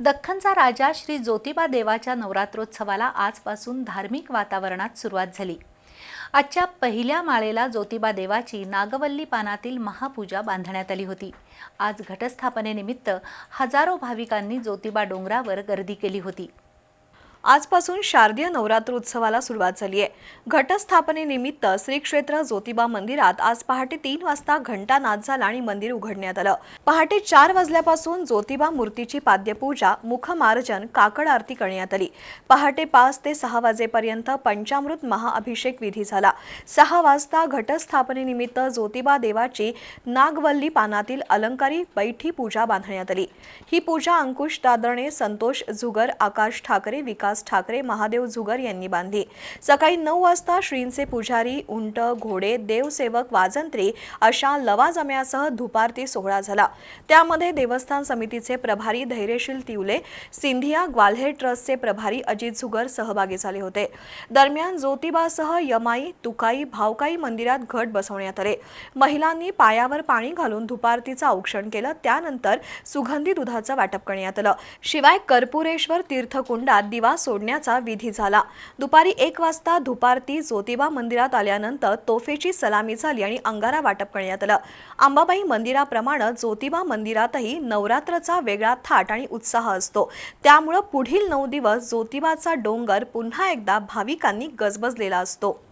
दख्खनचा राजा श्री ज्योतिबा देवाच्या नवरात्रोत्सवाला आजपासून धार्मिक वातावरणात सुरुवात झाली. आजच्या पहिल्या माळेला ज्योतिबा देवाची नागवल्ली पानातील महापूजा बांधण्यात आली होती. आज घटस्थापनेनिमित्त हजारो भाविकांनी ज्योतिबा डोंगरावर गर्दी केली होती. आजपासून शारदीय नवरात्रोत्सवाला सुरुवात झाली आहे. घटस्थापनेनिमित्त श्री क्षेत्र ज्योतिबा मंदिरात आज पहाटे तीन वाजता घंटानाद झाला आणि मंदिर उघडण्यात आलं. पहाटे चार वाजल्यापासून ज्योतिबा मूर्तीची पाद्यपूजा मुखमार्जन काकड आरती करण्यात आली. पहाटे पाच ते सहा वाजेपर्यंत पंचामृत महाअभिषेक विधी झाला. सहा वाजता घटस्थापनेनिमित्त ज्योतिबा देवाची नागवल्ली पानातील अलंकारी बैठी पूजा बांधण्यात आली. ही पूजा अंकुश दादरणे संतोष जुगर आकाश ठाकरे विकास ठाकरे महादेव झुगर यांनी बांधली. सकाळी नऊ वाजता श्रींचे पुजारी उंट घोडे देवसेवक वाजंत्री अशा लवाजम्यासह धुपारती सोहळा झाला. त्यामध्ये देवस्थान समितीचे प्रभारी धैर्यशील तिवले सिंधिया ग्वाल्हेर ट्रस्टचे प्रभारी अजित झुगर सहभागी झाले होते. दरम्यान ज्योतिबासह यमाई तुकाई भावकाई मंदिरात घट बसवण्यात आले. महिलांनी पायावर पाणी घालून धुपारतीचं औक्षण केलं. त्यानंतर सुगंधी दुधाचं वाटप करण्यात आलं. शिवाय कर्पुरेश्वर तीर्थकुंडात दिवा सोडण्याचा विधी झाला. दुपारी एक वाजता धुपारती ज्योतिबा मंदिरात आल्यानंतर तोफेची सलामी झाली आणि अंगारा वाटप करण्यात आलं. अंबाबाई मंदिराप्रमाणे ज्योतिबा मंदिरातही नवरात्रचा वेगळा थाट आणि उत्साह असतो. त्यामुळं पुढील नऊ दिवस ज्योतिबाचा डोंगर पुन्हा एकदा भाविकांनी गजबजलेला असतो.